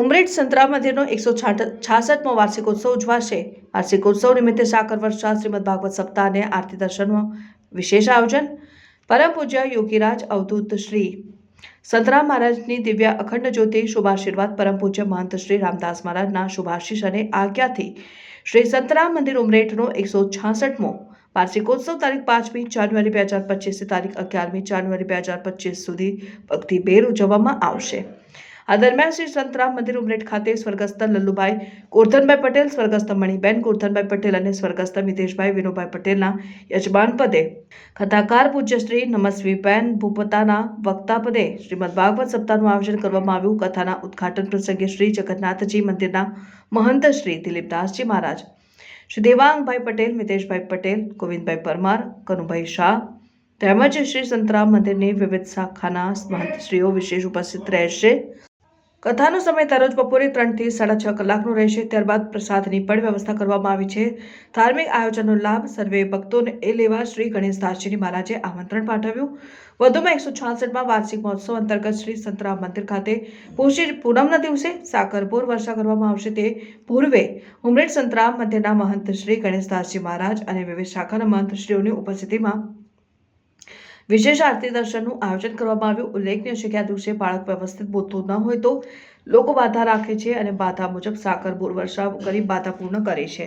ઉમરેઠ સંતરા મંદિરનો એકસો છાસઠમો વાર્ષિકોત્સવ ઉજવાશે. વાર્ષિકોત્સવ નિમિત્તે સાકર વર્ષા શ્રીમદ ભાગવત સપ્તાહ અને આરતી દર્શનનું વિશેષ આયોજન, પરમ પૂજ્ય યોગીરાજ અવધૂત શ્રી સંતરામ મહારાજની દિવ્ય અખંડ જ્યોતિ, શુભાશીર્વાદ, પરમ પૂજ્ય મહંત શ્રી રામદાસ મહારાજના શુભાશીષ અને આજ્ઞાથી શ્રી સંતરામ મંદિર ઉમરેઠનો એકસો છાસઠમો વાર્ષિકોત્સવ તારીખ પાંચમી જાન્યુઆરી બે હજાર પચીસથી તારીખ અગિયારમી જાન્યુઆરી બે હજાર પચીસ સુધી ભક્તિભેર ઉજવવામાં આવશે. આ દરમિયાન શ્રી સંતરામ મંદિર ઉમરેઠ ખાતે સ્વર્ગસ્થ લલ્લુભાઈ કોરધનભાઈ પટેલ, સ્વર્ગસ્થ મણિબેન કોરધનભાઈ પટેલ અને સ્વર્ગસ્થ મિતેશભાઈ વિનુભાઈ પટેલના યજમાન પદે કથાકાર પૂજ્ય શ્રી નમસ્વીબેન ભૂપતાના વક્તા પદે શ્રીમદ ભાગવત સપ્તાહનું આયોજન કરવામાં આવ્યું. કથાના ઉદઘાટન પ્રસંગે શ્રી જગન્નાથજી મંદિરના મહંત શ્રી દિલીપદાસજી મહારાજ, શ્રી દેવાંગભાઈ પટેલ, મિતેશભાઈ પટેલ, ગોવિંદભાઈ પરમાર, કનુભાઈ શાહ તેમજ શ્રી સંતરામ મંદિરની વિવિધ શાખાના મહંતશ્રીઓ વિશેષ ઉપસ્થિત રહેશે. કથાનો સમય દરરોજ બપોરે ત્રણથી સાડા છ કલાકનો રહેશે. ત્યારબાદ પ્રસાદની પણ વ્યવસ્થા કરવામાં આવી છે. ધાર્મિક આયોજનનો લાભ સર્વે ભક્તોને એ લેવા શ્રી ગણેશદાસજીની મહારાજે આમંત્રણ પાઠવ્યું. વધુમાં એકસો છાસઠમાં વાર્ષિક મહોત્સવ અંતર્ગત શ્રી સંતરામ મંદિર ખાતે પૂછી પૂનમના દિવસે સાકરપુર વર્ષા કરવામાં આવશે. તે પૂર્વે ઉમરેઠ સંતરામ મંદિરના મહંત શ્રી ગણેશદાસજી મહારાજ અને વિવિધ શાખાના મહંત શ્રીઓની ઉપસ્થિતિમાં વિશેષ આરતી દર્શનનું આયોજન કરવામાં આવ્યું. ઉલ્લેખનીય છે કે આ દિવસે બાળક વ્યવસ્થિત બોલતું ન હોય તો લોકો બાધા રાખે છે અને બાધા મુજબ સાકર બોર વર્ષા કરી બાધા પૂર્ણ કરે છે.